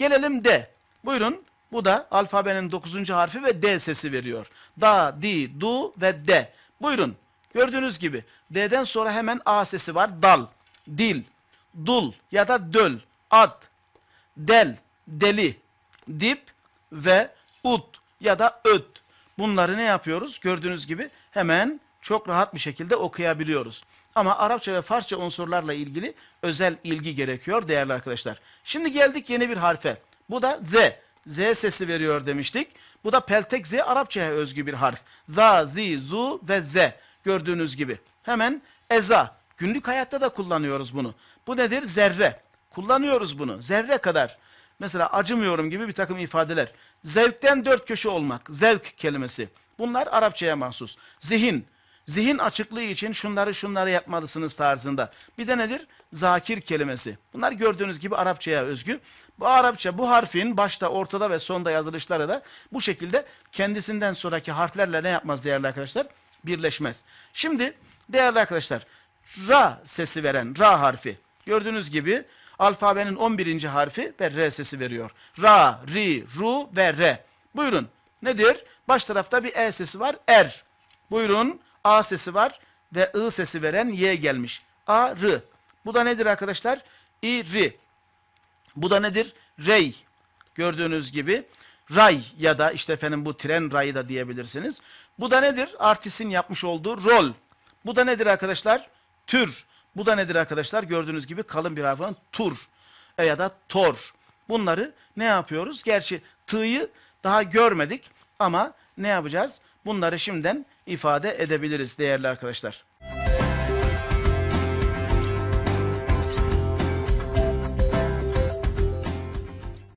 Gelelim D. Buyurun. Bu da alfabenin 9. harfi ve D sesi veriyor. Da, di, du ve D. Buyurun. Gördüğünüz gibi D'den sonra hemen A sesi var. Dal, dil, dul ya da döl, ad, del, deli, dip ve ut ya da öt. Bunları ne yapıyoruz? Gördüğünüz gibi hemen çok rahat bir şekilde okuyabiliyoruz. Ama Arapça ve Farsça unsurlarla ilgili özel ilgi gerekiyor değerli arkadaşlar. Şimdi geldik yeni bir harfe. Bu da Z. Z sesi veriyor demiştik. Bu da peltek Z Arapçaya özgü bir harf. Za, zi, zu ve Z. Gördüğünüz gibi. Hemen eza. Günlük hayatta da kullanıyoruz bunu. Bu nedir? Zerre. Kullanıyoruz bunu. Zerre kadar. Mesela acımıyorum gibi bir takım ifadeler. Zevkten dört köşe olmak. Zevk kelimesi. Bunlar Arapçaya mahsus. Zihin. Zihin açıklığı için şunları şunları yapmalısınız tarzında. Bir de nedir? Zakir kelimesi. Bunlar gördüğünüz gibi Arapçaya özgü. Bu Arapça bu harfin başta, ortada ve sonda yazılışları da bu şekilde kendisinden sonraki harflerle ne yapmaz değerli arkadaşlar? Birleşmez. Şimdi değerli arkadaşlar Ra sesi veren Ra harfi. Gördüğünüz gibi alfabenin 11. harfi ve R sesi veriyor. Ra, Ri, Ru ve R. Buyurun. Nedir? Baş tarafta bir E sesi var. Er. Buyurun. A sesi var ve I sesi veren Y gelmiş. A, R. Bu da nedir arkadaşlar? İ, Ri. Bu da nedir? Rey. Gördüğünüz gibi ray ya da işte efendim bu tren rayı da diyebilirsiniz. Bu da nedir? Artistin yapmış olduğu rol. Bu da nedir arkadaşlar? Tür. Bu da nedir arkadaşlar? Gördüğünüz gibi kalın bir harfin tur e ya da tor. Bunları ne yapıyoruz? Gerçi tığ'yı daha görmedik ama ne yapacağız? Bunları şimdiden ifade edebiliriz değerli arkadaşlar.